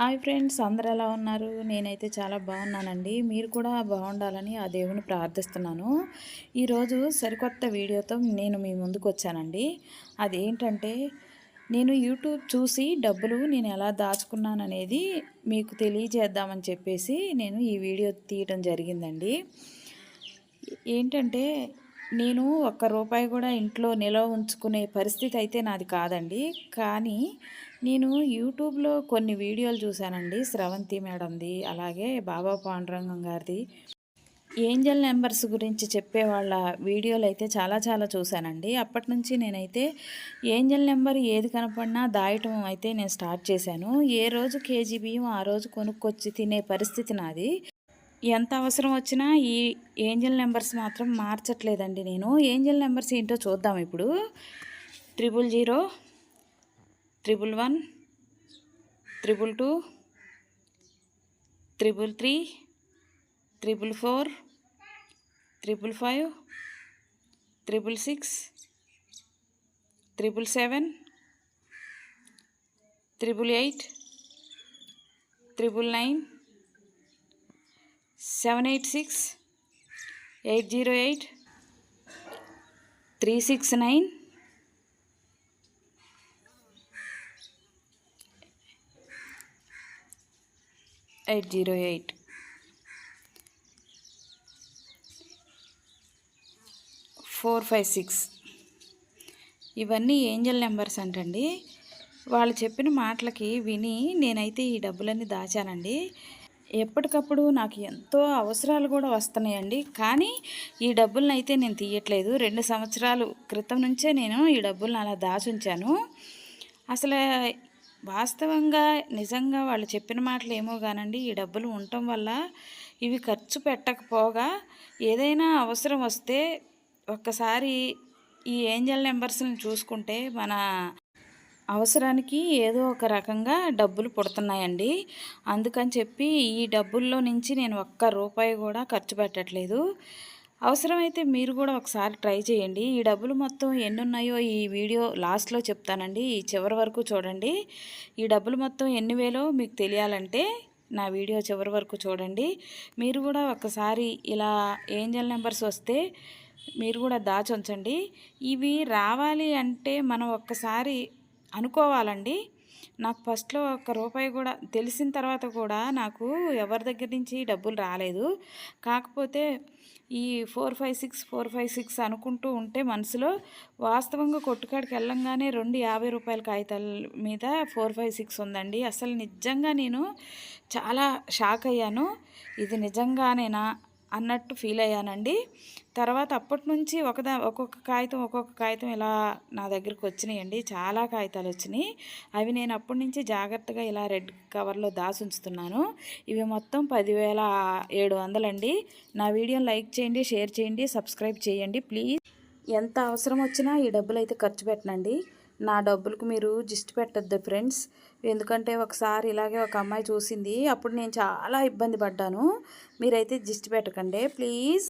Hi friends అందరు ఎలా ఉన్నారు? నేనైతే చాలా బాగున్నానండి. మీరు కూడా బాగుండాలని ఆ దేవుని ప్రార్థిస్తున్నాను. ఈరోజు సరికొత్త వీడియోతో నేను మీ ముందుకు వచ్చానండి. అదేంటంటే నేను యూట్యూబ్ చూసి డబ్బులు నేను ఎలా దాచుకున్నాను అనేది మీకు తెలియజేద్దామని చెప్పేసి నేను ఈ వీడియో తీయడం జరిగిందండి. ఏంటంటే నేను ఒక్క రూపాయి కూడా ఇంట్లో నిల్వ ఉంచుకునే పరిస్థితి అయితే నాది కాదండి. కానీ నేను యూట్యూబ్లో కొన్ని వీడియోలు చూశానండి. స్రవంతి మేడంది అలాగే బాబా పాండురంగం గారిది. ఏంజల్ నెంబర్స్ గురించి చెప్పే వాళ్ళ వీడియోలు అయితే చాలా చాలా చూశానండి. అప్పటి నుంచి నేనైతే ఏంజల్ నెంబర్ ఏది కనపడినా దాయటం అయితే నేను స్టార్ట్ చేశాను. ఏ రోజు కేజీ బియ్యం ఆ రోజు కొనుక్కొచ్చి తినే పరిస్థితి నాది. ఎంత అవసరం వచ్చినా ఈ ఏంజల్ నెంబర్స్ మాత్రం మార్చట్లేదండి నేను. ఏంజల్ నెంబర్స్ ఏంటో చూద్దాం ఇప్పుడు. Triple zero triple one triple two triple three triple four triple five triple six triple seven triple eight triple nine seven eight six eight zero eight three six nine eight zero eight four five six ఇవన్నీ angel numbers అంటండి. వాళ్ళు చెప్పిన మాటలకి విని నేనైతే ఈ డబ్బులన్నీ దాచానండి. ఎప్పటికప్పుడు నాకు ఎంతో అవసరాలు కూడా వస్తున్నాయండి. కానీ ఈ డబ్బులను అయితే నేను తీయట్లేదు. రెండు సంవత్సరాలు క్రితం నుంచే నేను ఈ డబ్బులను అలా దాచుంచాను. అసలు వాస్తవంగా నిజంగా వాళ్ళు చెప్పిన మాటలు ఏమో కానండి ఈ డబ్బులు ఉండటం వల్ల ఇవి ఖర్చు పెట్టకపోగా ఏదైనా అవసరం వస్తే ఒక్కసారి ఈ ఏంజల్ నెంబర్స్ని చూసుకుంటే మన అవసరానికి ఏదో ఒక రకంగా డబ్బులు పుడుతున్నాయండి. అందుకని చెప్పి ఈ డబ్బుల్లో నుంచి నేను ఒక్క రూపాయి కూడా ఖర్చు పెట్టట్లేదు. అవసరమైతే మీరు కూడా ఒకసారి ట్రై చేయండి. ఈ డబ్బులు మొత్తం ఎన్ని ఉన్నాయో ఈ వీడియో లాస్ట్లో చెప్తానండి. ఈ చివరి వరకు చూడండి. ఈ డబ్బులు మొత్తం ఎన్ని వేలో మీకు తెలియాలంటే నా వీడియో చివరి వరకు చూడండి. మీరు కూడా ఒకసారి ఇలా ఏంజల్ నెంబర్స్ వస్తే మీరు కూడా దాచి ఉంచండి. ఇవి రావాలి అంటే మనం ఒక్కసారి అనుకోవాలండి. నాకు ఫస్ట్లో ఒక్క రూపాయి కూడా తెలిసిన తర్వాత కూడా నాకు ఎవరి దగ్గర నుంచి డబ్బులు రాలేదు. కాకపోతే ఈ four five six four five six అనుకుంటూ ఉంటే మనసులో వాస్తవంగా కొట్టుకాడికి వెళ్ళంగానే రెండు యాభై రూపాయల కాగితాల మీద ఫోర్ ఫైవ్ సిక్స్ ఉందండి. అసలు నిజంగా నేను చాలా షాక్ అయ్యాను. ఇది నిజంగానేనా? అన్నట్టు ఫీల్ అయ్యానండి. తర్వాత అప్పటి నుంచి ఒకదా ఒక్కొక్క కాగితం ఒక్కొక్క కాగితం ఇలా నా దగ్గరికి వచ్చినాయండి. చాలా కాగితాలు వచ్చినాయి. అవి నేను అప్పటి నుంచి జాగ్రత్తగా ఇలా రెడ్ కవర్లో దాసి ఉంచుతున్నాను. ఇవి మొత్తం పదివేల ఏడు వందలండి. నా వీడియోని లైక్ చేయండి షేర్ చేయండి సబ్స్క్రైబ్ చేయండి. ప్లీజ్. ఎంత అవసరం వచ్చినా ఈ డబ్బులు అయితే ఖర్చు పెట్టనండి. నా డబ్బులకు మీరు జిస్ట్ పెట్టద్దు ఫ్రెండ్స్. ఎందుకంటే ఒకసారి ఇలాగే ఒక అమ్మాయి చూసింది అప్పుడు నేను చాలా ఇబ్బంది పడ్డాను. మీరైతే జిస్ట్ పెట్టకండి. ప్లీజ్.